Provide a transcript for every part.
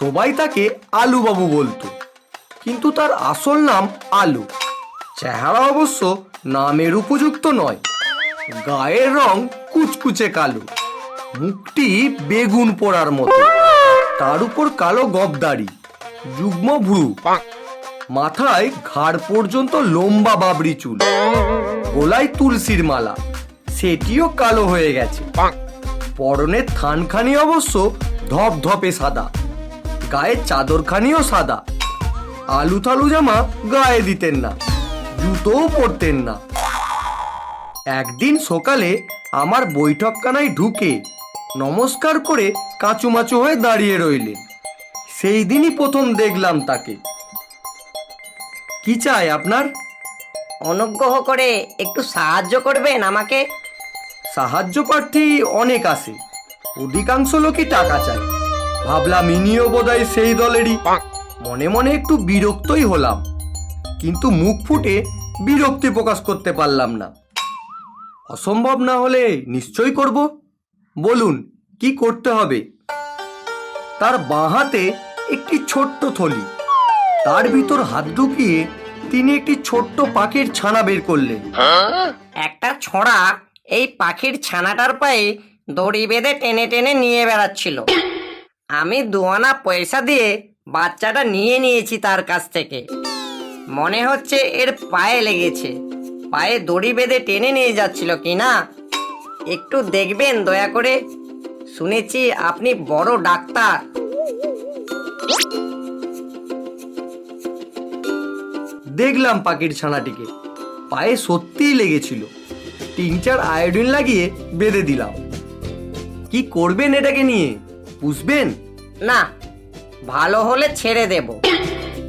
সবাই তাকে আলুবাবু বলতো। কিন্তু তার আসল নাম আলু। চেহারা অবশ্য নামের উপযুক্ত নয়। গায়ের রং কুচকুচে কালো। মুখটি বেগুন পোড়ার মতো। তার উপর কালো গবদাড়ি। যুগ্ম ভ্রু। মাথায় ঘাড় পর্যন্ত লম্বা বাবরি চুল। গোলায় তুলসীর মালা। সেটিও কালো হয়ে গেছে। পরনের থানখানি অবশ্য ধপ ধপধপে সাদা। গায়ে চাদরখানিও সাদা। আলু থালু জামা গায়ে দিতেন না জুতোও পরতেন না। একদিন সকালে আমার বৈঠকখানায় ঢুকে নমস্কার করে কাঁচুমাচু হয়ে দাঁড়িয়ে রইলেন। সেই দিনই প্রথম দেখলাম তাকে। কি চাই আপনার? অনুগ্রহ করে একটু সাহায্য করবেন আমাকে। সাহায্য প্রার্থী অনেক আসে অধিকাংশ লোকই টাকা চায়। ভাবলাম ইনিও বোধহয় সেই দলেরই। মনে মনে একটু বিরক্তই হলাম। কিন্তু মুখ ফুটে বিরক্তি প্রকাশ করতে পারলাম না। অসম্ভব না হলে নিশ্চয়ই করব? বলুন কি করতে হবে? তার বাঁ হাতে একটি ছোট্ট থলি। তার ভিতর হাত ঢুকিয়ে তিনি একটি ছোট্ট পাখির ছানা বের করলেন। একটা ছড়া এই পাখির ছানাটার পায়ে দড়ি বেঁধে টেনে টেনে নিয়ে বেড়াচ্ছিল। আমি দুয়ানা পয়সা দিয়ে বাচ্চাটা নিয়ে নিয়েছি তার কাছ থেকে। মনে হচ্ছে এর পায়ে লেগেছে। পায়ে দড়ি বেঁধে টেনে নিয়ে যাচ্ছিল কি না? একটু দেখবেন দয়া করে। শুনেছি আপনি বড় ডাক্তার। দেখলাম পাখির ছানাটিকে। পায়ে সত্যিই লেগেছিল। তিন চার আয়োডিন লাগিয়ে বেঁধে দিলাম। কি করবেন এটাকে নিয়ে? পুষবেন? না ভালো হলে ছেড়ে দেব।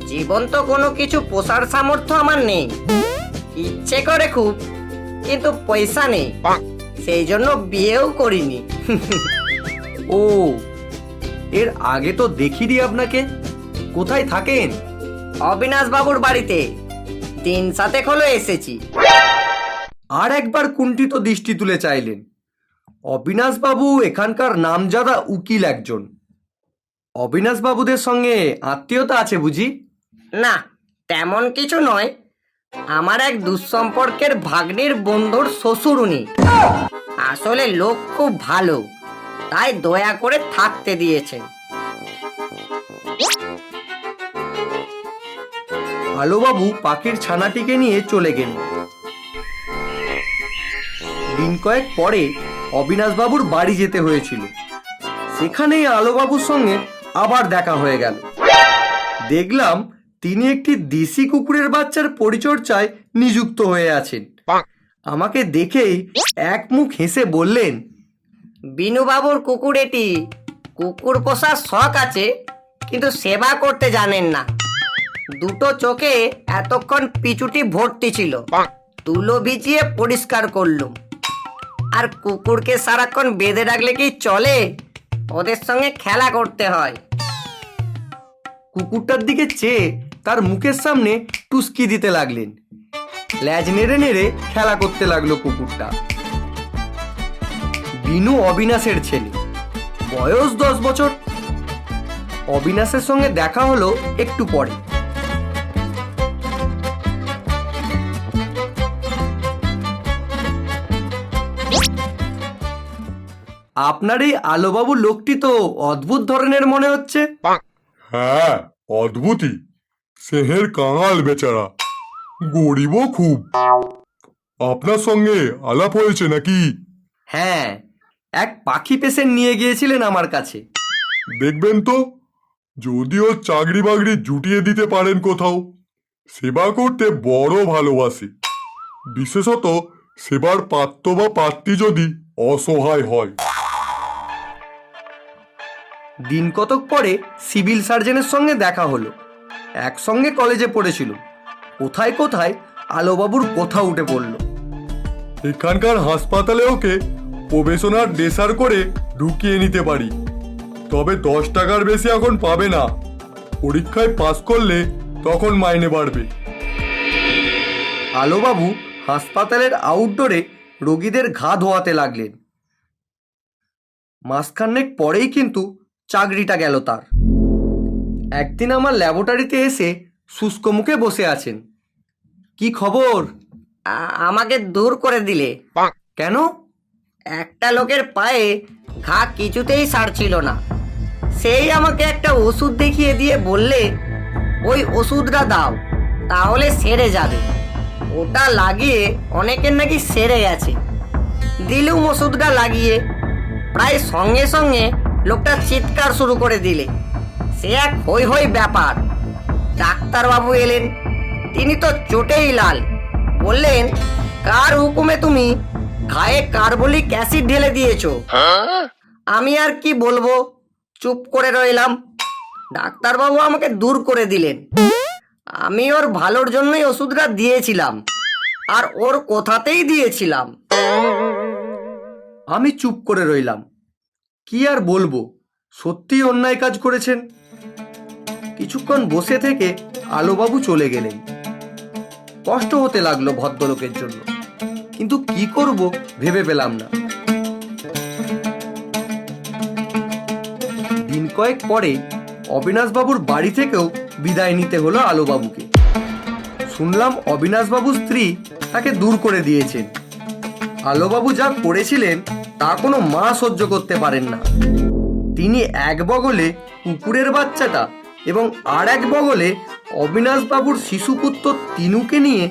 জীবন তো কোনো কিছু পোষার সামর্থ্য আমার নেই। ইচ্ছে করে খুব কিন্তু পয়সা নেই। সেই জন্য বিয়েও করিনি। ও এর আগে তো দেখি দেখিনি আপনাকে। কোথায় থাকেন? অবিনাশ বাবুর বাড়িতে। দিন সাথে হলো এসেছি। আর একবার কুণ্ঠিত দৃষ্টি তুলে চাইলেন। অবিনাশবাবু এখানকার নামজাদা উকিল একজন। অবিনাশবাবুদের সঙ্গে আত্মীয়তা আছে বুঝি? না তেমন কিছু নয়। আমার এক দুঃসম্পর্কের ভাগ্নির বন্ধুর শ্বশুর উনি আসলে লোক খুব ভালো তাই দয়া করে থাকতে দিয়েছেন আলোবাবু পাখির ছানাটিকে নিয়ে চলে গেলেন দিন কয়েক পরে অবিনাশবাবুর বাড়ি যেতে হয়েছিল। সেখানেই আলোবাবুর সঙ্গে আবার দেখা হয়ে গেল। দেখলাম তিনি একটি দেশি কুকুরের বাচ্চার পরিচর্যায় নিযুক্ত হয়ে আছেন। আমাকে দেখেই এক মুখ হেসে বললেন বিনুবাবুর কুকুর এটি কুকুর পোষার শখ আছে কিন্তু সেবা করতে জানেন না। দুটো চোখে এতক্ষণ পিচুটি ভর্তি ছিল। তুলো ভিজিয়ে পরিষ্কার করলুম। আর কুকুরকে সারাক্ষণ বেঁধে রাখলে কি চলে? ওদের সঙ্গে খেলা করতে হয়। কুকুরটার দিকে চেয়ে তার মুখের সামনে টুসকি দিতে লাগলেন। ল্যাজ নেড়ে নেড়ে খেলা করতে লাগল কুকুরটা। বিনু অবিনাশের ছেলে। বয়স দশ বছর। অবিনাশের সঙ্গে দেখা হলো একটু পরে। আপনার এই আলোবাবু লোকটি তো অদ্ভুত ধরনের মনে হচ্ছে। হ্যাঁ অদ্ভুতই। সেহের কাঙাল বেচারা। গরিবও খুব। আপনার সঙ্গে আলাপ হয়েছে নাকি? হ্যাঁ এক পাখি পেশেন্ট নিয়ে গিয়েছিলেন আমার কাছে। দেখবেন তো যদিও চাকরি বাকরি জুটিয়ে দিতে পারেন কোথাও সেবা করতে বড় ভালোবাসে। বিশেষত সেবার পাত্র বা পাত্রী যদি অসহায় হয়। দিন কতক পরে সিভিল সার্জনের সঙ্গে দেখা হলো। একসঙ্গে কলেজে পড়েছিল। কোথায় কোথায় আলোবাবুর কথা উঠে পড়ল। এখানকার হাসপাতালে ওকে প্রবেশনার ডেসার করে ঢুকিয়ে নিতে পারি। তবে দশ টাকার বেশি এখন পাবে না। পরীক্ষায় পাস করলে তখন মাইনে বাড়বে। আলোবাবু হাসপাতালের আউটডোরে রোগীদের ঘা ধোয়াতে লাগলেন। মাসখানেক পরেই কিন্তু চাকরিটা গেল তার। একদিন আমার ল্যাবরেটরিতে এসে শুষ্ক মুখে বসে আছেন। কি খবর? আমাকে দূর করে দিলে। কেন? একটা লোকের পায়ে ঘা কিছুতেই সারছিল না। সেই আমাকে একটা ওষুধ দেখিয়ে দিয়ে বললে ওই ওষুধটা দাও তাহলে সেরে যাবে। ওটা লাগিয়ে অনেকের নাকি সেরে গেছে। দিলুম ওষুধটা লাগিয়ে প্রায় সঙ্গে সঙ্গে লোকটা চিৎকার শুরু করে দিলে। সে এক হই হই ব্যাপার। ডাক্তারবাবু এলেন। তিনি তো চোটেই লাল। বললেন, কার হুকুমে তুমি গায়ে কার্বলিক অ্যাসিড ঢেলে দিয়েছ? আমি আর কি বলব? চুপ করে রইলাম। ডাক্তারবাবু আমাকে দূর করে দিলেন। আমি ওর ভালোর জন্যই ওষুধটা দিয়েছিলাম, আর ওর কথাতেই দিয়েছিলাম। আমি চুপ করে রইলাম। কি আর বলব? সত্যি অন্যায় কাজ করেছেন। কিছুক্ষণ বসে থেকে আলোবাবু চলে গেলেন। কষ্ট হতে লাগল ভদ্রলোকের জন্য। কিন্তু কি করব ভেবে পেলাম না। দিন কয়েক পরে অবিনাশবাবুর বাড়ি থেকেও বিদায় নিতে হলো আলোবাবুকে। শুনলাম অবিনাশবাবুর স্ত্রী তাকে দূর করে দিয়েছেন। আলোবাবু যা করেছিলেন তা কোনো মা সহ্য করতে পারেন না। তিনি এক বগলে কুকুরের বাচ্চাটা এবং আর এক বগলে অবিনাশবাবুর শিশুপুত্র তিনুকে নিয়ে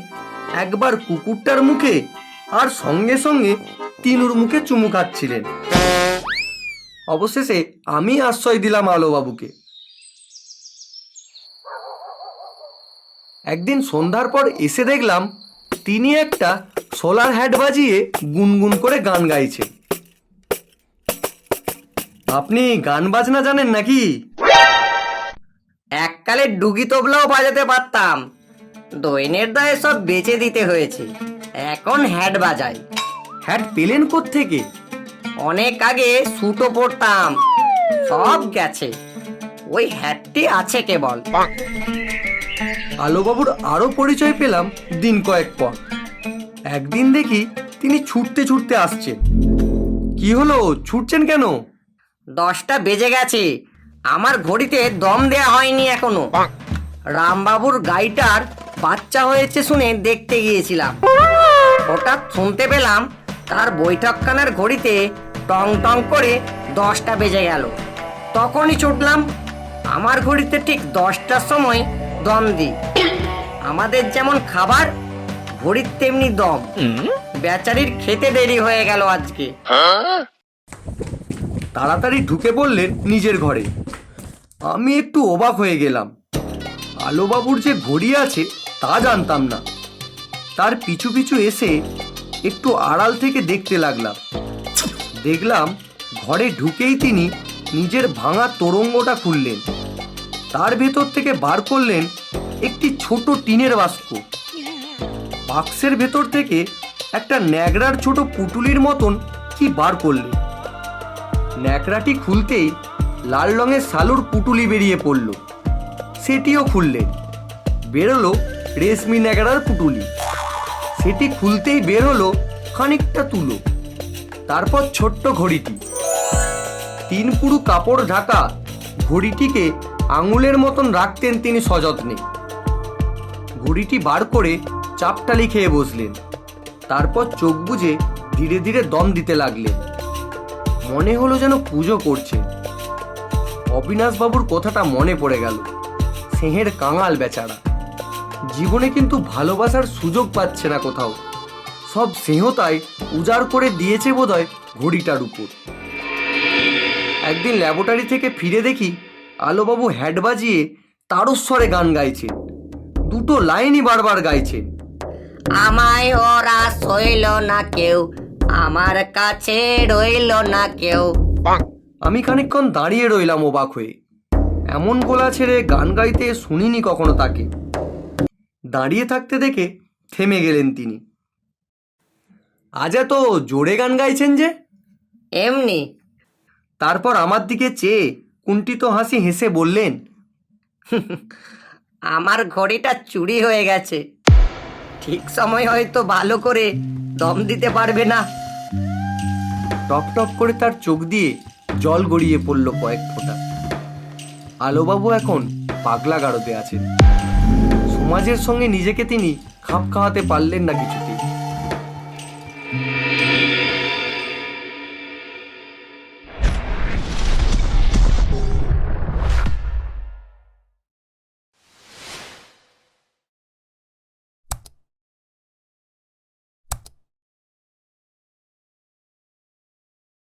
একবার কুকুরটার মুখে আর সঙ্গে সঙ্গে তিনুর মুখে চুমু খাচ্ছিলেন। অবশেষে আমি আশ্রয় দিলাম আলোবাবুকে। একদিন সন্ধ্যার পর এসে দেখলাম, তিনি একটা সোলার হ্যাট বাজিয়ে গুনগুন করে গান গাইছে আপনি গান বাজনা জানেন নাকি? এককালে ডুগি তবলাও বাজাতে পারতাম। দৈনের দায়ে সব বেচে দিতে হয়েছে। এখন হ্যাড বাজাই। হ্যাট পেলেন থেকে অনেক আগে সুটো পড়তাম সব গেছে। ওই হ্যাটটি আছে কেবল। আলোবাবুর আরও পরিচয় পেলাম দিন কয়েক পর। একদিন দেখি তিনি ছুটতে ছুটতে আসছেন। কি হলো? ছুটছেন কেন? দশটা বেজে গেছে। আমার ঘড়িতে দম দেয়া হয়নি এখনও। রামবাবুর গাইটার বাচ্চা হয়েছে শুনে দেখতে গিয়েছিলাম। হঠাৎ শুনতে পেলাম তার বৈঠকখানার ঘড়িতে টং টং করে দশটা বেজে গেল। তখনই ছুটলাম আমার ঘড়িতে ঠিক দশটার সময় দম দিই। আমাদের যেমন খাবার ঘড়ির তেমনি দম। বেচারির খেতে দেরি হয়ে গেল আজকে। তাড়াতাড়ি ঢুকে পড়লেন নিজের ঘরে। আমি একটু অবাক হয়ে গেলাম। আলোবাবুর যে ঘড়ি আছে, তা জানতাম না। তার পিছু পিছু এসে একটু আড়াল থেকে দেখতে লাগলাম। দেখলাম ঘরে ঢুকেই তিনি নিজের ভাঙা তোরঙ্গটা খুললেন। তার ভেতর থেকে বার করলেন একটি ছোট টিনের বাস্ক। বাক্সের ভেতর থেকে একটা ন্যাগড়ার ছোট পুটুলির মতন কি বার করলেন? ন্যাকড়াটি খুলতেই লাল রঙের সালুর পুটুলি বেরিয়ে পড়ল। সেটিও খুললেন। বেরোলো রেশমি ন্যাকড়ার পুটুলি। সেটি খুলতেই বেরোলো খানিকটা তুলো। তারপর ছোট্ট ঘড়িটি। তিন পুরু কাপড় ঢাকা ঘড়িটিকে আঙুলের মতন রাখতেন তিনি সযত্নে। ঘড়িটি বার করে চাপটালি খেয়ে বসলেন। তারপর চোখ বুজে ধীরে ধীরে দম দিতে লাগলেন। মনে হলো যেন পুজো করছে। অবিনাশবাবুর কথাটা মনে পড়ে গেল। সেহের কাঙাল বেচারা। জীবনে কিন্তু ভালোবাসার সুযোগ পাচ্ছে না কোথাও। সব স্নেহতায় উজাড় করে দিয়েছে বোধহয় ঘড়িটার উপর। একদিন ল্যাবরেটরি থেকে ফিরে দেখি আলোবাবু হ্যাড বাজিয়ে তারস্বরে গান গাইছেন দুটো লাইনই বারবার গাইছেন আমায় ওরা সইল না কেউ। আমার কাছে রইল না কেউ। আমি খানিকক্ষণ দাঁড়িয়ে রইলাম অবাক হয়ে। এমন গোলা ছেড়ে গান গাইতে শুনিনি কখনো তাকে। দাঁড়িয়ে থাকতে দেখে থেমে গেলেন তিনি। আজ এত জোরে গান গাইছেন যে? এমনি। তারপর আমার দিকে চেয়ে কুণ্ঠিত হাসি হেসে বললেন আমার ঘড়িটা চুরি হয়ে গেছে। ঠিক সময় হয়তো ভালো করে দম দিতে পারবে না। টপ টপ করে তার চোখ দিয়ে জল গড়িয়ে পড়ল কয়েক ফোঁটা। আলোবাবু এখন পাগলা গাড়তে আছেন। সমাজের সঙ্গে নিজেকে তিনি খাপ খাওয়াতে পারলেন না কিছুতেই।